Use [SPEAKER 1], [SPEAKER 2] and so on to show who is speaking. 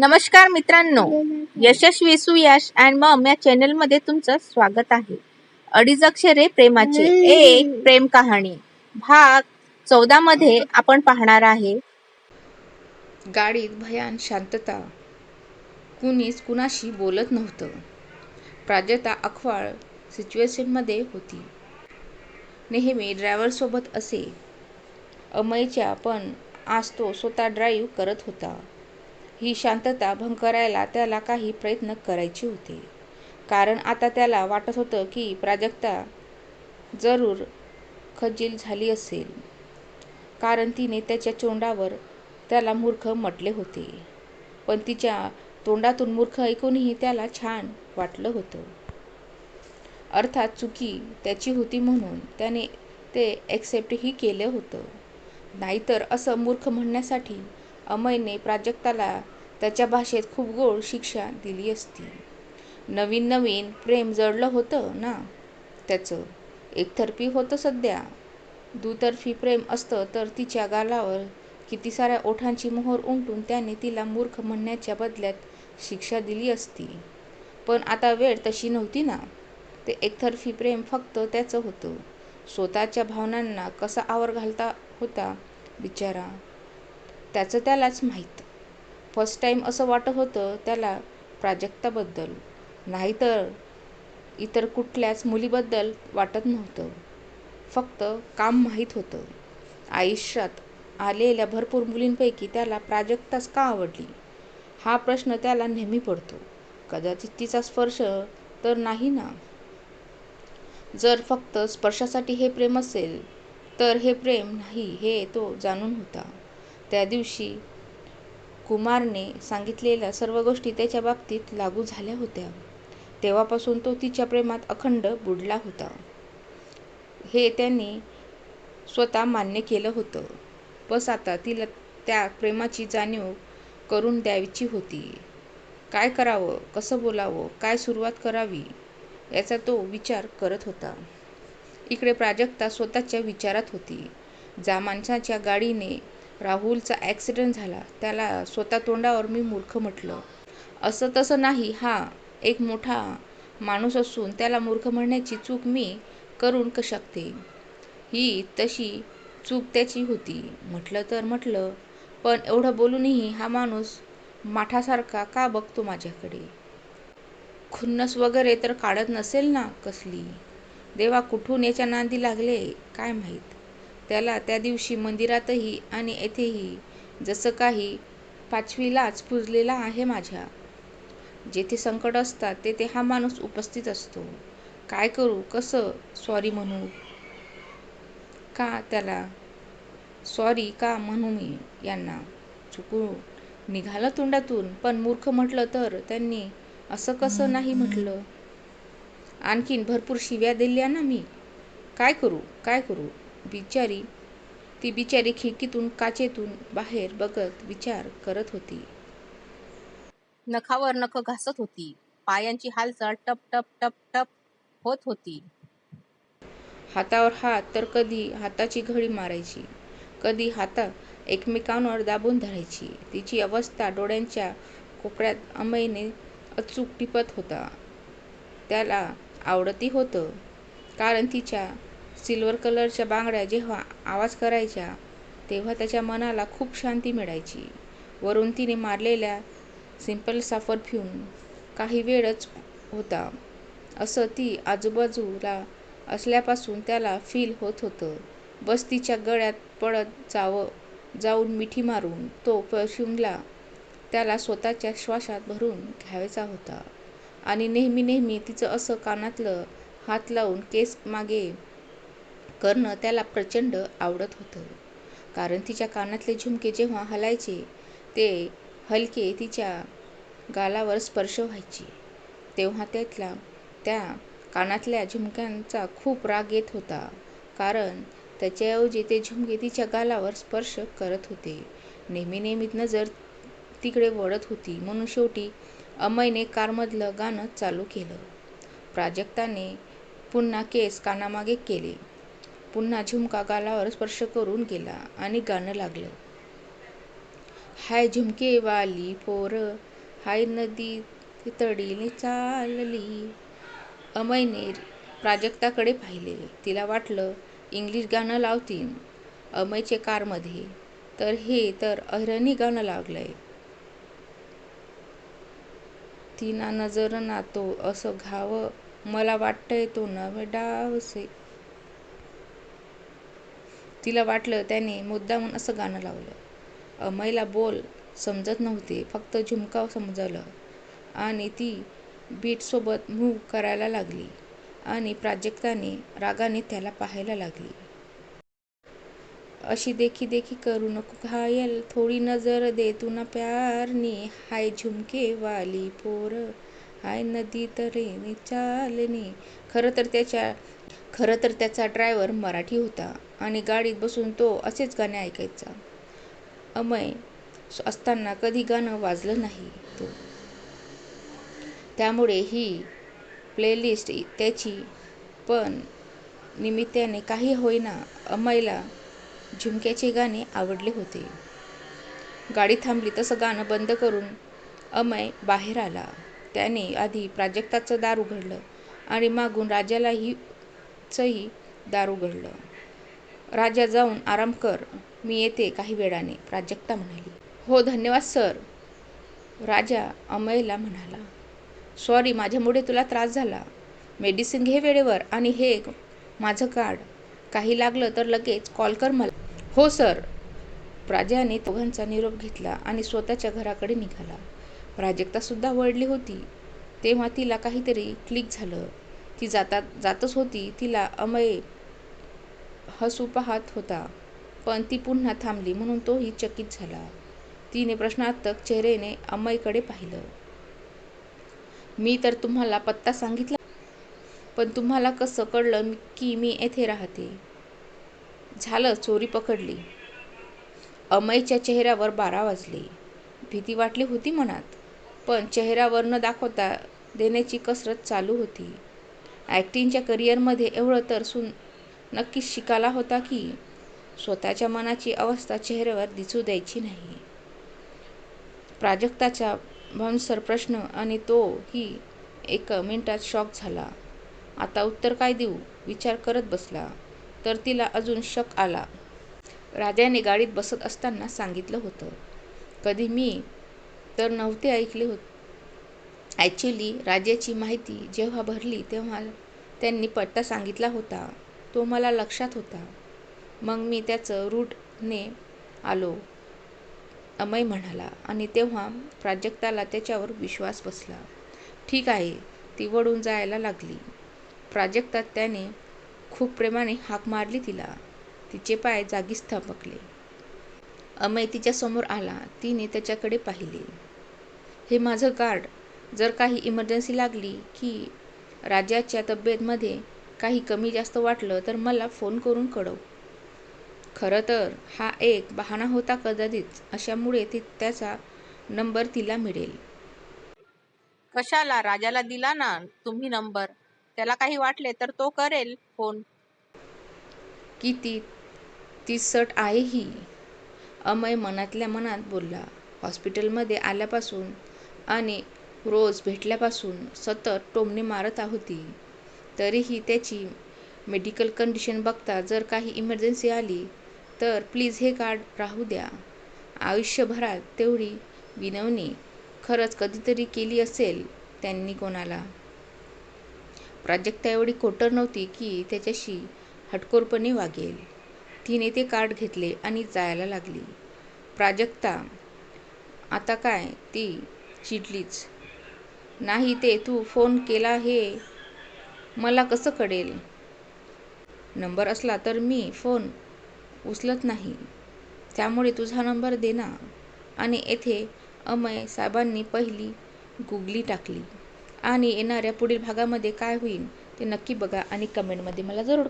[SPEAKER 1] नमस्कार मित्रांनो. यशस्वी सुयश अँड मम या चॅनलमध्ये तुमचं स्वागत आहे. अडीच अक्षरे प्रेमाचे. एक प्रेम कहाणी. भाग चौदा मध्ये आपण पाहणार आहे.
[SPEAKER 2] गाडीत भयान शांतता. कुणीच कुणाशी बोलत नव्हतं. प्राजक्ता अखवाळ सिच्युएशनमध्ये होती. नेहमी ड्रायव्हरसोबत असे. अमयच्या पण आज तो स्वतः ड्राईव्ह करत होता. ही शांतता भंग करायला त्याला काही प्रयत्न करायचे होते. कारण आता त्याला वाटत होतं की प्राजक्ता जरूर खजील झाली असेल. कारण तिने त्याच्या तोंडावर त्याला मूर्ख म्हटले होते. पण तिच्या तोंडातून मूर्ख ऐकूनही त्याला छान वाटलं होतं. अर्थात चुकी त्याची होती म्हणून त्याने ते ॲक्सेप्टही केलं होतं. नाहीतर असं मूर्ख म्हणण्यासाठी अमयने प्राजक्ताला त्याच्या भाषेत खूप गोड शिक्षा दिली असती. नवीन नवीन प्रेम जडलं होतं ना? त्याचं एकतर्फी होतं सध्या. दुतर्फी प्रेम असतं तर तिच्या गालावर किती साऱ्या ओठांची मोहर उमटून त्याने तिला मूर्ख म्हणण्याच्या बदल्यात शिक्षा दिली असती. पण आता वेळ तशी नव्हती ना? ते एकतर्फी प्रेम फक्त त्याचं होतं. स्वतःच्या भावनांना कसा आवर घालता होता बिचारा? त्याचं त्यालाच माहीत. फर्स्ट टाईम असं वाटत होतं त्याला प्राजक्ताबद्दल. नाहीतर इतर कुठल्याच मुलीबद्दल वाटत नव्हतं. फक्त काम माहीत होतं. आयुष्यात आलेल्या भरपूर मुलींपैकी त्याला प्राजक्ताच का आवडली? हा प्रश्न त्याला नेहमी पडतो. कदाचित तिचा स्पर्श तर नाही ना? जर फक्त स्पर्शासाठी हे प्रेम असेल तर हे प्रेम नाही हे तो जाणून होता. त्या दिवशी कुमारने सांगितलेल्या सर्व गोष्टी त्याच्या बाबतीत लागू झाल्या होत्या. तेव्हापासून तो तिच्या प्रेमात अखंड बुडला होता. हे त्यांनी स्वतः मान्य केलं होतं. बस आता तिला त्या प्रेमाची जाणीव करून द्यायची होती. काय करावं? कसं बोलावं? काय सुरुवात करावी? याचा तो विचार करत होता. इकडे प्राजक्ता स्वतःच्या विचारात होती. ज्या माणसाच्या गाडीने राहुलचा ॲक्सिडेंट झाला. त्याला स्वतः तोंडावर मी मूर्ख म्हटलं. असं तसं नाही हा एक मोठा माणूस असून त्याला मूर्ख म्हणण्याची चूक मी करून क शकते. ही तशी चूक त्याची होती. म्हटलं तर म्हटलं पण एवढं बोलूनही हा माणूस माठासारखा का बघतो माझ्याकडे? खुन्नस वगैरे तर काढत नसेल ना कसली? देवा कुठून याच्या नांदी लागले? काय माहीत? त्याला त्या दिवशी मंदिरातही आणि येथेही जसं काही पाचवीलाच पुजलेला आहे माझ्या. जेथे संकट असतात तेथे हा माणूस उपस्थित असतो. काय करू? कसं? सॉरी म्हणू. का त्याला? सॉरी का म्हणू मी यांना? चुकून निघालं तोंडातून. पण मूर्ख म्हटलं तर त्यांनी असं कसं नाही म्हटलं? आणखीन भरपूर शिव्या दिल्या ना मी. काय करू? काय करू? बिचारी ती बिचारी खिडकीतून काचेतून बाहेर बघत विचार करत होती.
[SPEAKER 1] नखावर नख घासत होती. पायांची हालचाल टप टप टप टप होत होती.
[SPEAKER 2] हातावर हात तर कधी हाताची घडी मारायची कधी हाता एकमेकांवर दाबून धरायची. तिची अवस्था डोळ्यांच्या कोपऱ्यात अमयने अचूक टिपत होता. त्याला आवडती होतं कारण तिच्या सिल्वर कलरच्या बांगड्या जेव्हा आवाज करायच्या तेव्हा त्याच्या मनाला खूप शांती मिळायची. वरून तिने मारलेल्या सिंपलसा परफ्यूम काही वेळच होता. असं ती आजूबाजूला असल्यापासून त्याला फील होत होतं. बस तिच्या गळ्यात पडत जावं जाऊन मिठी मारून तो परफ्यूमला त्याला स्वतःच्या श्वासात भरून घ्यायचा होता. आणि नेहमी नेहमी तिचं असं कानातलं हात लावून केस मागे करणं त्याला प्रचंड आवडत होतं. कारण तिच्या कानातले झुमके जेव्हा हलायचे ते हलके तिच्या गालावर स्पर्श व्हायचे. तेव्हा त्यातला त्या कानातल्या झुमक्यांचा खूप राग येत होता. कारण त्याच्याऐवजी ते झुमके तिच्या गालावर स्पर्श करत होते. नेहमी नेहमी नजर तिकडे वळत होती. म्हणून शेवटी अमयने कारमधलं गाणं चालू केलं. प्राजक्ताने पुन्हा केस कानामागे केले. पुन्हा झुमका गालावर स्पर्श करून गेला आणि गाणं लागलं. हाय झुमकेवाली पोर हाय नदी तडीने चालली. अमयने प्राजक्ताकडे पाहिले तिला वाटलं इंग्लिश गाणं लावतीन अमयचे कारमध्ये. तर हे तर अहिराणी गाणं लागलंय. तिना नजर ना तो असं घाव. मला वाटतंय तो नवे डावसे तिला वाटलं त्याने मुद्दामून असं गाणं लावलं. अमयला बोल समजत नव्हते फक्त झुमका समजलं आणि ती बीटसोबत मूव्ह करायला लागली. आणि प्राजक्ताने रागाने त्याला पाहायला लागली. अशी देखी देखी करू नको घायल थोडी नजर दे तू ना प्यारनी. हाय झुमके वाली पोर हाय नदी तरेने चालनी. खरं तर त्याच्या खरं तर त्याचा ड्रायव्हर मराठी होता आणि गाडीत बसून तो असेच गाणे ऐकायचा. अमय असताना कधी गाणं वाजलं नाही तो. त्यामुळे ही प्लेलिस्ट त्याची पण निमित्ताने काही होईना अमयला झुमक्याचे गाणे आवडले होते. गाडी थांबली तसं गाणं बंद करून अमय बाहेर आला. त्याने आधी प्राजक्ताचं दार उघडलं आणि मागून राजालाही चंही दार उघडलं राजा जाऊन आराम कर मी येते काही वेळाने प्राजक्ता म्हणाली. हो धन्यवाद सर. राजा अमयला म्हणाला. सॉरी माझ्यामुळे तुला त्रास झाला. मेडिसिन घे वेळेवर आणि हे माझं कार्ड काही लागलं तर लगेच कॉल कर मला. हो सर. प्राजयाने दोघांचा निरोप घेतला आणि स्वतःच्या घराकडे निघाला. प्राजक्तासुद्धा वळली होती. तेव्हा तिला काहीतरी क्लिक झालं. ती जातात जातच होती. तिला अमय हसू पाहत होता पण ती पुन्हा थांबली म्हणून तोही चकित झाला. तिने प्रश्नार्थक चेहरेने अमयकडे पाहिलं. मी तर तुम्हाला पत्ता सांगितला पण तुम्हाला कसं कळलं की मी येथे राहते? झालं चोरी पकडली. अमयच्या चेहऱ्यावर बारा वाजले. भीती वाटली होती मनात पण चेहऱ्यावर न दाखवता देण्याची कसरत चालू होती. ॲक्टिंगच्या करिअरमध्ये एवढं तर सुन नक्कीच शिकाला होता की स्वतःच्या मनाची अवस्था चेहऱ्यावर दिसू द्यायची नाही. प्राजक्ताचा भंसर प्रश्न आणि तोही एक मिनिटात शॉक झाला. आता उत्तर काय देऊ? विचार करत बसला. तर तिला अजून शक आला. राजाने गाडीत बसत असताना सांगितलं होतं. कधी मी तर नव्हते ऐकले होते. ॲक्च्युली राजाची माहिती जेव्हा भरली तेव्हा त्यांनी पत्ता सांगितला होता. तो मला लक्षात होता. मग मी त्याचं रूटने आलो. अमय म्हणाला आणि तेव्हा प्राजक्ताला त्याच्यावर विश्वास बसला. ठीक आहे ती वळून जायला लागली. प्राजक्तात त्याने खूप प्रेमाने हाक मारली तिला. तिचे पाय जागीच थपकले अमय तिच्यासमोर आला. तिने त्याच्याकडे पाहिले. हे माझं कार्ड. जर काही इमर्जन्सी लागली की राजाच्या तब्येतमध्ये काही कमी जास्त वाटलं तर मला फोन करून कळव. खरं तर हा एक बहाणा होता कदाचित अशामुळे ती त्याचा नंबर तिला मिळेल.
[SPEAKER 1] कशाला? राजाला दिला ना तुम्ही नंबर त्याला काही वाटले तर तो करेल फोन
[SPEAKER 2] किती तिसट आहे ही? अमय मनातल्या मनात बोलला. हॉस्पिटलमध्ये आल्यापासून आणि रोज भेटल्यापासून सतत टोमणे मारत होती तरीही त्याची मेडिकल कंडिशन बघता जर काही इमर्जन्सी आली तर प्लीज हे कार्ड राहू द्या. आयुष्यभरात तेवढी विनवणी खरंच कधीतरी केली असेल त्यांनी कोणाला. प्राजक्ता एवढी कोटर नव्हती की त्याच्याशी हटकोरपणे वागेल. तिने ते कार्ड घेतले आणि जायला लागली. प्राजक्ता आता काय? ती चिडलीच. नाही ते तू फोन केला हे मला कसं कळेल? नंबर असला तर मी फोन उचलत नाही. त्यामुळे तुझा नंबर दे ना. आणि येथे अमय साहेबांनी पहिली गुगली टाकली. आणि येणाऱ्या पुढील भागामध्ये काय होईल ते नक्की बघा आणि कमेंटमध्ये मला जरूर